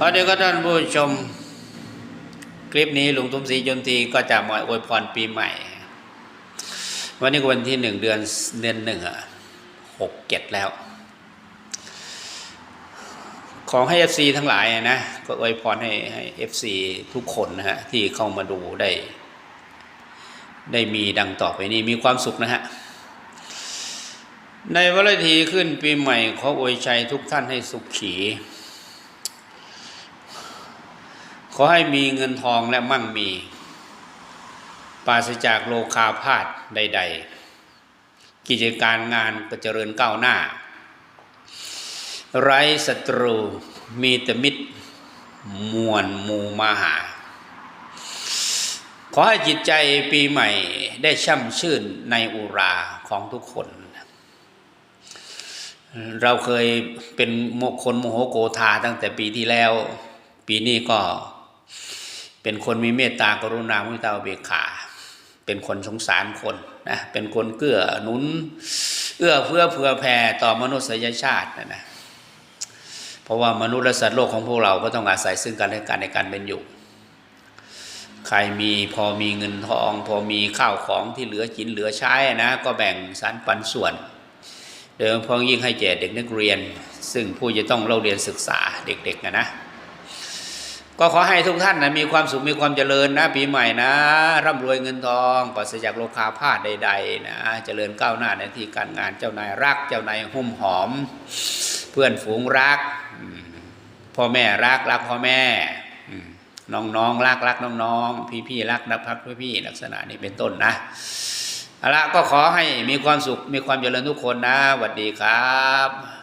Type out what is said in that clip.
พอเดียวก็ท่านผู้ชม คลิปนี้ลุงทุมศรีจนทีก็จะมาอวยพรปีใหม่ วันนี้ก็วันที่หนึ่งเดือนเดือนหนึ่งอะหกเจ็ดแล้ว ของให้ FC ทั้งหลายนะก็อวยพรให้ให้ FC ทุกคนนะฮะที่เข้ามาดูได้ ได้มีดังต่อไปนี้มีความสุขนะฮะในวันทีขึ้นปีใหม่ขออวยชัยทุกท่านให้สุขขี อให้มีเงินทองและมั่งมี ปราศจากโลคาพาธใด ๆ กิจการงานก็เจริญก้าวหน้า ไร้ศัตรูมีแต่มิตรมวลมูมาหา ขอให้จิตใจปีใหม่ได้ช่ำชื่นในอุราของทุกคน เราเคยเป็นโมคนโมโหโกธาตั้งแต่ปีที่แล้ว ปีนี้ก็ เป็นคนมีเมตตากรุณามุตตาเบกขา เป็นคนสงสารคนนะเป็นคนเกื้อหนุน เอื้อเพื่อเผื่อแผ่ต่อมนุษยชาตินะนะเพราะว่ามนุษย์และสัตว์โลกของพวกเราก็ต้องอาศัยซึ่งกันและกันในการเป็นอยู่ ใครมีพอมีเงินทอง พอมีข้าวของที่เหลือกินเหลือใช้นะก็แบ่งสรรปันส่วนโดยเฉพาะยิ่งให้แก่เด็กนักเรียน ซึ่งผู้จะต้องเล่าเรียนศึกษาเด็กๆนะนะ ก็ขอให้ทุกท่านนะมีความสุขมีความเจริญนะ ปีใหม่นะ ร่ำรวยเงินทองปราศจากโลคาพาธใด ๆ นะ เจริญก้าวหน้าในที่การงานเจ้านายรัก เจ้านายหุ้มหอม เพื่อนฝูงรักพ่อแม่รักรักพ่อแม่น้องๆรักรักน้องๆพี่ๆรักนับพักพี่ๆลักษณะนี้เป็นต้นนะเอาละก็ขอให้มีความสุขมีความเจริญทุกคนนะสวัสดีครับ